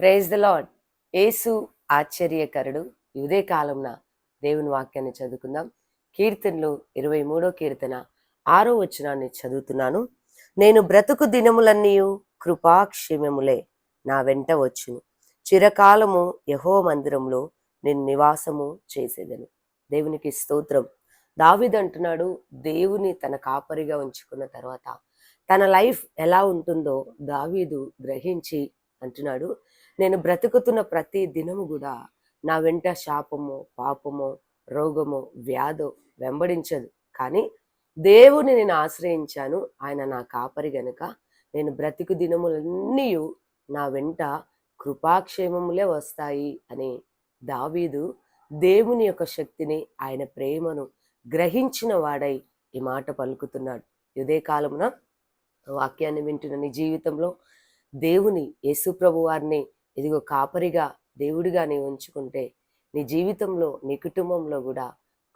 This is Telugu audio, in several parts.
ప్రేజ్ ద లాడ్ ఏసు ఆశ్చర్యకరుడు. ఇదే కాలంన దేవుని వాక్యాన్ని చదువుకుందాం. కీర్తనలు ఇరవై మూడో కీర్తన ఆరో వచనాన్ని చదువుతున్నాను. నేను బ్రతుకు దినములన్నీ కృపాక్షేమములే నా వెంట వచ్చును. చిరకాలము యహో మందిరంలో నేను నివాసము చేసేదను. దేవునికి స్తోత్రం. దావిద్ అంటున్నాడు దేవుని తన కాపరిగా ఉంచుకున్న తర్వాత తన లైఫ్ ఎలా ఉంటుందో దావీదు గ్రహించి అంటున్నాడు. నేను బ్రతుకుతున్న ప్రతి దినము కూడా నా వెంట శాపము పాపము రోగము వ్యాధో వెంబడించదు. కానీ దేవుని నేను ఆశ్రయించాను. ఆయన నా కాపరి గనుక నేను బ్రతుకు దినములన్నీ నా వెంట కృపాక్షేమములే వస్తాయి అని దావీదు దేవుని యొక్క శక్తిని ఆయన ప్రేమను గ్రహించిన వాడై ఈ మాట పలుకుతున్నాడు. ఇదే కాలమున వాక్యాన్ని వింటున్న నీ జీవితంలో దేవుని యేసుప్రభు వారిని ఇదిగో కాపరిగా దేవుడిగా నీ ఉంచుకుంటే నీ జీవితంలో నీ కుటుంబంలో కూడా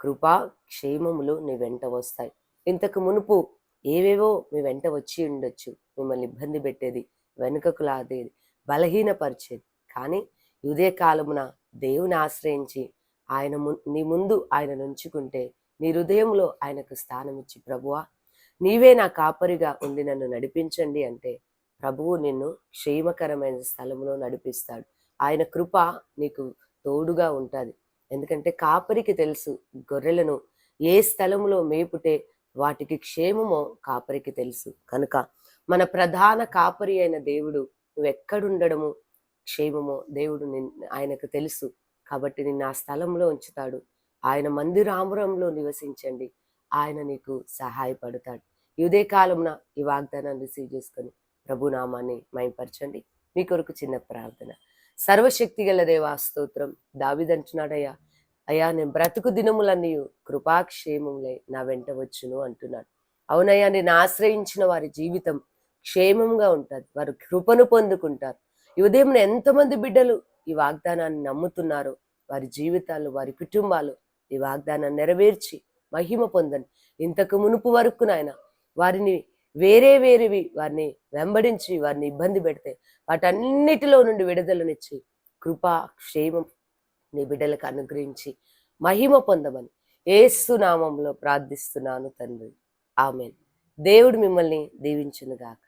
కృపా క్షేమములు నీ వెంట వస్తాయి. ఇంతకు మునుపు ఏవేవో మీ వెంట వచ్చి ఉండొచ్చు మిమ్మల్ని ఇబ్బంది పెట్టేది వెనుకకు లాదేది బలహీనపరిచేది. కానీ ఇదే కాలమున దేవుని ఆశ్రయించి ఆయన ము- నీ ముందు ఆయన నుంచుకుంటే నీ హృదయంలో ఆయనకు స్థానం ఇచ్చి ప్రభువా నీవే నా కాపరిగా ఉండి నన్ను నడిపించండి అంటే ప్రభువు నిన్ను క్షేమకరమైన స్థలంలో నడిపిస్తాడు. ఆయన కృప నీకు తోడుగా ఉంటుంది. ఎందుకంటే కాపరికి తెలుసు గొర్రెలను ఏ స్థలంలో మేపుటే వాటికి క్షేమమో కాపరికి తెలుసు. కనుక మన ప్రధాన కాపరి అయిన దేవుడు నువ్వు ఎక్కడుండడము క్షేమమో దేవుడు నిన్ ఆయనకు తెలుసు. కాబట్టి నిన్ను ఆ స్థలంలో ఉంచుతాడు. ఆయన మందిరామురంలో నివసించండి. ఆయన నీకు సహాయపడతాడు. ఇదే కాలంన ఈ వాగ్దానాన్ని రిసీవ్ చేసుకొని ప్రభునామాన్ని మైపరచండి మీ కొరకు చిన్న ప్రార్థన. సర్వశక్తి గల దేవా స్తోత్రం. దావిదంటున్నాడయ్యా అయ్యా నేను బ్రతుకు దినములన్నీ కృపాక్షేమములే నా వెంట వచ్చును అంటున్నాడు. అవునయ్యా నేను ఆశ్రయించిన వారి జీవితం క్షేమంగా ఉంటుంది. వారు కృపను పొందుకుంటారు. ఈ ఉదయం ఎంతమంది బిడ్డలు ఈ వాగ్దానాన్ని నమ్ముతున్నారో వారి జీవితాలు వారి కుటుంబాలు ఈ వాగ్దానాన్ని నెరవేర్చి మహిమ పొందండి. ఇంతకు మునుపు వరకు నాయన వారిని వేరే వేరేవి వారిని వెంబడించి వారిని ఇబ్బంది పెడితే వాటన్నిటిలో నుండి విడుదలనిచ్చి కృపా క్షేమం నీ బిడ్డలకు అనుగ్రహించి మహిమ పొందమని ఏసునామంలో ప్రార్థిస్తున్నాను తండ్రి. ఆమెన్. దేవుడు మిమ్మల్ని దీవించునుగాక.